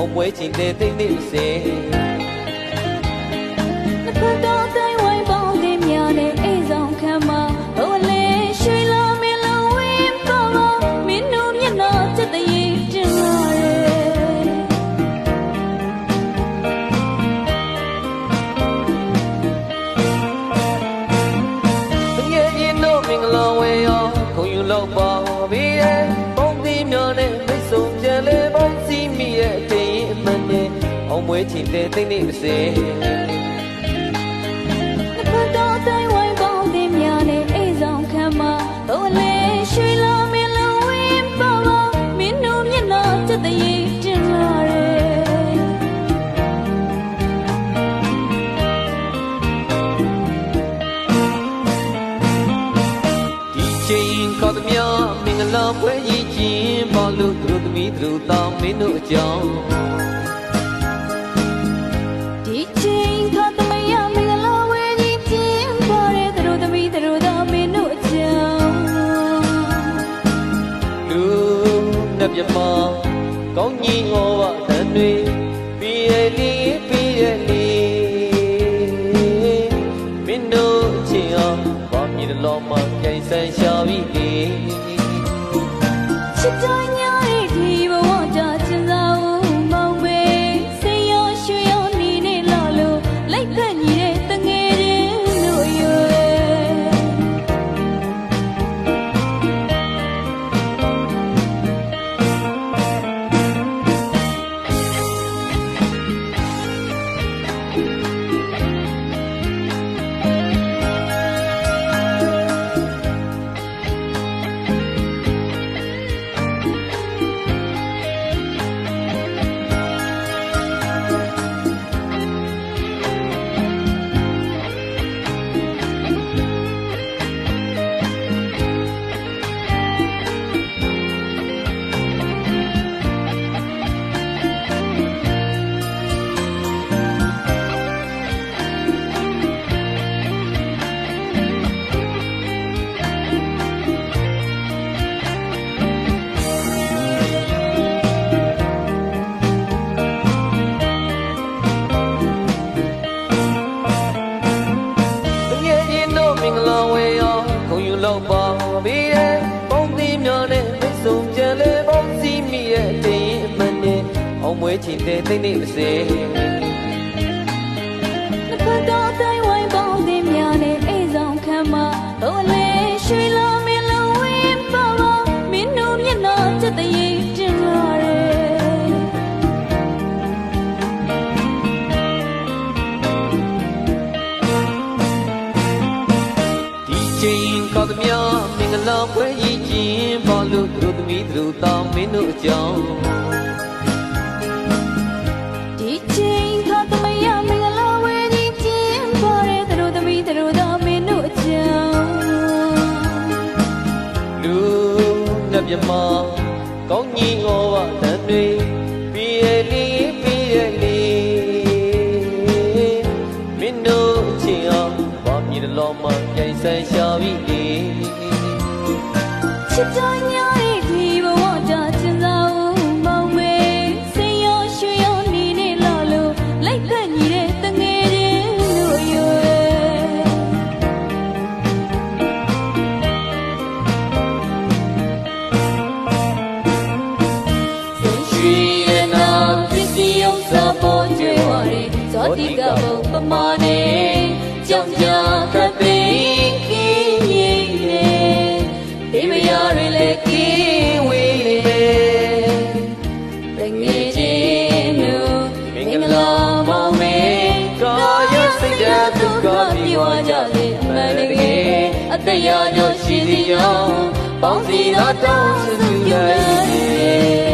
အောင်ပွဲချင်တဲ့တိ အောင်ပွဲချင်တဲ့တိတ်နေစေနှစ်ဖက်တော်တိုင်းဝိုင်းပေါင်းတင်များနဲ့အိမ်ဆောင်ခံမှာဟိုလေရွှေလာမင်းလုံးဝင်းပါပါမင်းတို့မျက်နှာချက်တည်းတင်လာရဲ့ဒီချိန်ခေါ်သည်များမင်္ဂလာပွဲကြီးချင်းပါလို့သူတို့သမီးသူတို့သားမင်းတို့အကြောင်း နဲ့ပြမကောင်းကြီးဟောဝတန်တွေပြီးရလီပြီးရလီမင်းတို့အချင်းအောင်ဘာမြင်လောမှကြိုင်ဆန်းရှာပြီး အောင်ပွဲချင်တဲ့တိတ်နေစေနှစ်ဖက်တော်တိုင်းဝိုင်းပေါင်းတင်များနဲ့အိမ်ဆောင်ခံမှာဟိုလေရွှေလာမင်းလုံးဝင်းပါပါမင်းတို့မျက်နှာချက်တည်းတင်လာရဲ့ဒီချိန်ကောက်သမျှမင်္ဂလာပွဲကြီးချင်းပါလို့သူတို့သမီးသူတို့သားမင်းတို့အကြောင်း ကောင်းကြီးဟောဝတန်တွေပြီးရလီပြီးရလီမင်းတို့အချင်းအောင်ဘာမြည်လောမှကြိုင်ဆန်းရှာပြီးလေချစ် ဇောတိကဘုံပမာနေကြောင့်ကြာခတ်သိခင်ရင်ရဲ့ဒီမယားတွေလည်းကင်းဝေးလေတငယ်ချင်းတို့မင်္ဂလာမောင်မေကာယစိတ်ဓာတ်ဒုက္ခပြေဝကြလေအမှန်တကယ်အတ္တရာကျော်ရှိစီကြောင်းပေါင်းစီသောတောင်းစုယူလိုက်